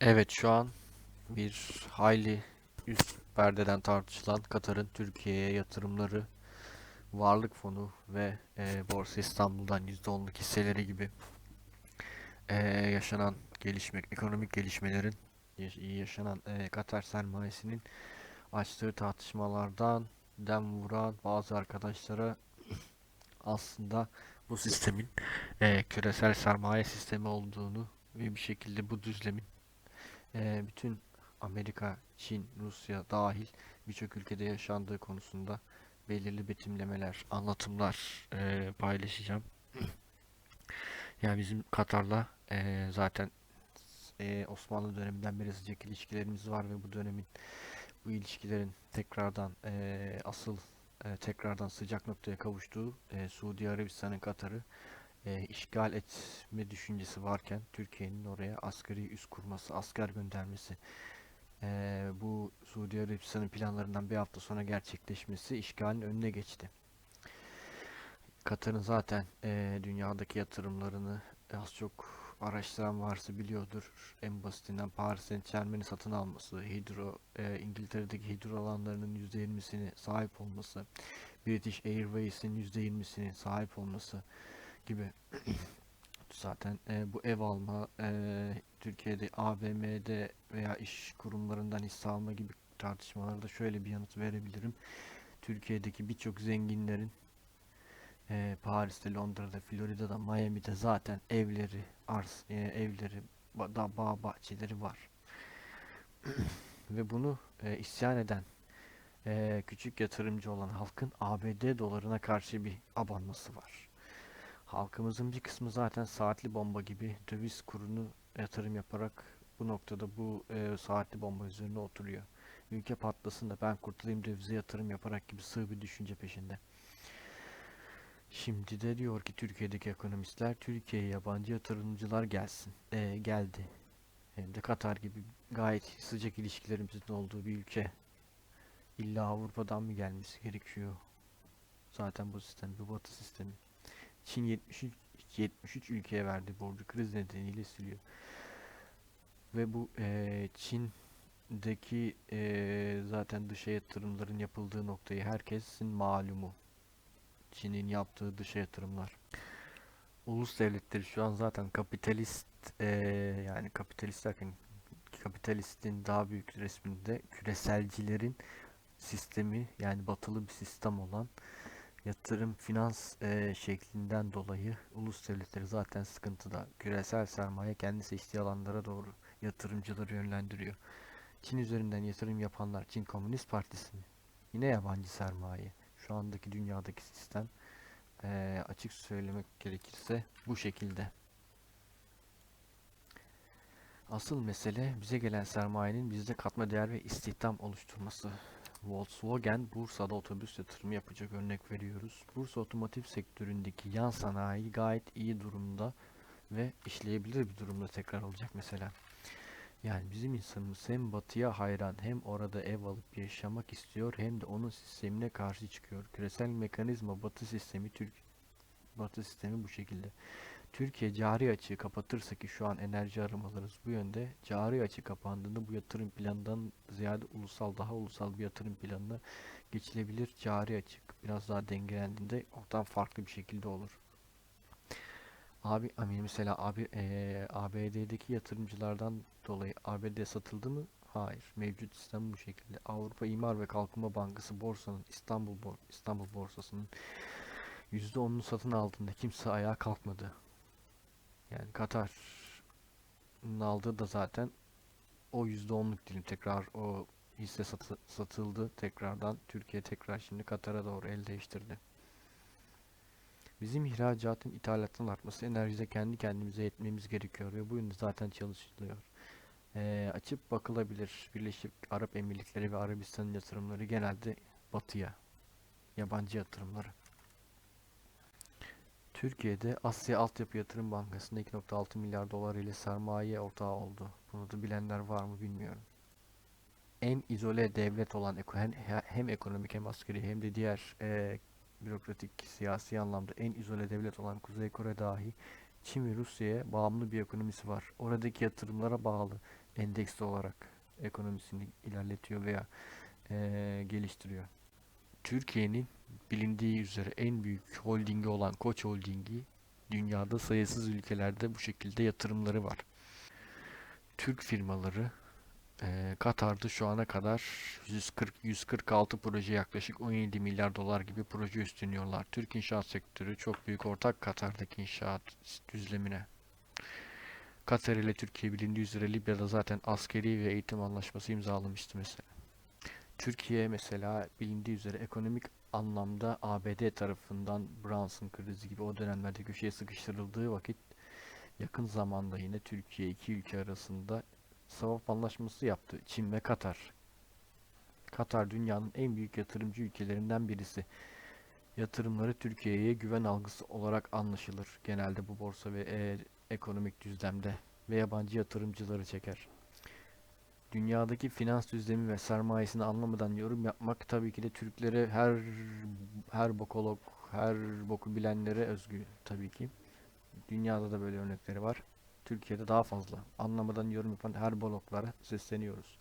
Evet şu an bir hayli üst perdeden tartışılan Katar'ın Türkiye'ye yatırımları, varlık fonu ve e, Borsa İstanbul'dan %10'luk hisseleri gibi e, yaşanan gelişme, ekonomik gelişmelerin yaş- yaşanan e, Katar sermayesinin açtığı tartışmalardan dem vuran bazı arkadaşlara aslında bu sistemin e, küresel sermaye sistemi olduğunu ve bir şekilde bu düzlemin e, bütün Amerika, Çin, Rusya dahil birçok ülkede yaşandığı konusunda belirli betimlemeler, anlatımlar e, paylaşacağım. Yani bizim Katar'la e, zaten e, Osmanlı döneminden beri sıcak ilişkilerimiz var ve bu dönemin bu ilişkilerin tekrardan e, asıl e, tekrardan sıcak noktaya kavuştuğu e, Suudi Arabistan'ın Katar'ı e, işgal etme düşüncesi varken Türkiye'nin oraya askeri üs kurması, asker göndermesi e, bu Suudi Arabistan'ın planlarından bir hafta sonra gerçekleşmesi işgalin önüne geçti. Katar'ın zaten e, dünyadaki yatırımlarını az çok araştıran varsa biliyordur. En basitinden Paris Saint-Germain'i satın alması, Hydro, e, İngiltere'deki hidro alanlarının %20'sini sahip olması, British Airways'in %20'sini sahip olması gibi zaten e, bu ev alma, e, Türkiye'de AVM'de veya iş kurumlarından hisse alma gibi tartışmalarda şöyle bir yanıt verebilirim. Türkiye'deki birçok zenginlerin e, Paris'te, Londra'da, Florida'da, Miami'de zaten evleri, ars, e, evleri, da bağ bahçeleri var. Ve bunu e, isyan eden e, küçük yatırımcı olan halkın ABD dolarına karşı bir abanması var. Halkımızın bir kısmı zaten saatli bomba gibi döviz kurunu yatırım yaparak bu noktada bu e, saatli bomba üzerine oturuyor. Ülke patlasın da ben kurtulayım dövize yatırım yaparak gibi sığ bir düşünce peşinde. Şimdi de diyor ki Türkiye'deki ekonomistler Türkiye'ye yabancı yatırımcılar gelsin. E, geldi. Hem de Katar gibi gayet sıcak ilişkilerimizin olduğu bir ülke. İlla Avrupa'dan mı gelmesi gerekiyor? Zaten bu sistem bir batı sistemi. Çin 73, 73 ülkeye verdi borcu kriz nedeniyle siliyor. Ve bu eee, Çin'deki eee, zaten dışa yatırımların yapıldığı noktayı herkesin malumu. Çin'in yaptığı dışa yatırımlar. Ulus devletleri şu an zaten kapitalist eee, yani kapitalist derken kapitalistin daha büyük resminde küreselcilerin sistemi yani batılı bir sistem olan yatırım finans eee, şeklinden dolayı ulus devletleri zaten sıkıntıda. Küresel sermaye kendi seçtiği alanlara doğru yatırımcıları yönlendiriyor. Çin üzerinden yatırım yapanlar Çin Komünist Partisi? Yine yabancı sermaye. Şu andaki dünyadaki sistem eee, açık söylemek gerekirse bu şekilde. Asıl mesele bize gelen sermayenin bizde katma değer ve istihdam oluşturması. Volkswagen Bursa'da otobüs yatırımı yapacak örnek veriyoruz. Bursa otomotiv sektöründeki yan sanayi gayet iyi durumda ve işleyebilir bir durumda tekrar olacak mesela. Yani bizim insanımız hem batıya hayran hem orada ev alıp yaşamak istiyor hem de onun sistemine karşı çıkıyor. Küresel mekanizma batı sistemi Türk batı sistemi bu şekilde. Türkiye cari açığı kapatırsa ki şu an enerji aramalarımız bu yönde. Cari açığı kapandığında bu yatırım planından ziyade ulusal daha ulusal bir yatırım planına geçilebilir. Cari açık biraz daha dengelendiğinde ortam farklı bir şekilde olur. Abi mesela abi eee, ABD'deki yatırımcılardan dolayı ABD satıldı mı? Hayır. Mevcut sistem bu şekilde. Avrupa İmar ve Kalkınma Bankası borsanın İstanbul Bor- İstanbul borsasının %10'unu satın aldığında kimse ayağa kalkmadı. Yani Katar'ın aldığı da zaten o %10'luk dilim tekrar o hisse satı- satıldı tekrardan Türkiye tekrar şimdi Katar'a doğru el değiştirdi. Bizim ihracatın ithalattan artması enerjide kendi kendimize yetmemiz gerekiyor ve bu yönde zaten çalışılıyor. Ee, açıp bakılabilir. Birleşik Arap Emirlikleri ve Arabistan'ın yatırımları genelde batıya, yabancı yatırımları. Türkiye'de Asya Altyapı Yatırım Bankası'nda 2.6 milyar dolar ile sermaye ortağı oldu. Bunu da bilenler var mı bilmiyorum. En izole devlet olan hem, ekonomik hem askeri hem de diğer eee, bürokratik siyasi anlamda en izole devlet olan Kuzey Kore dahi Çin ve Rusya'ya bağımlı bir ekonomisi var. Oradaki yatırımlara bağlı. endeksli olarak ekonomisini ilerletiyor veya eee, geliştiriyor. Türkiye'nin bilindiği üzere en büyük holdingi olan Koç Holding'i dünyada sayısız ülkelerde bu şekilde yatırımları var. Türk firmaları eee, Katar'da şu ana kadar 140 146 proje yaklaşık 17 milyar dolar gibi proje üstleniyorlar. Türk inşaat sektörü çok büyük ortak Katar'daki inşaat düzlemine. Katar ile Türkiye bilindiği üzere Libya'da zaten askeri ve eğitim anlaşması imzalamıştı mesela. Türkiye mesela bilindiği üzere ekonomik anlamda ABD tarafından Brunson krizi gibi o dönemlerde köşeye sıkıştırıldığı vakit yakın zamanda yine Türkiye iki ülke arasında swap anlaşması yaptı. Çin ve Katar. Katar dünyanın en büyük yatırımcı ülkelerinden birisi. Yatırımları Türkiye'ye güven algısı olarak anlaşılır. Genelde bu borsa ve e, ekonomik düzlemde ve yabancı yatırımcıları çeker. Dünyadaki finans düzlemi ve sermayesini anlamadan yorum yapmak tabii ki de Türklere her her bokolog, her boku bilenlere özgü tabii ki. Dünyada da böyle örnekleri var. Türkiye'de daha fazla. Anlamadan yorum yapan her boloklara sesleniyoruz.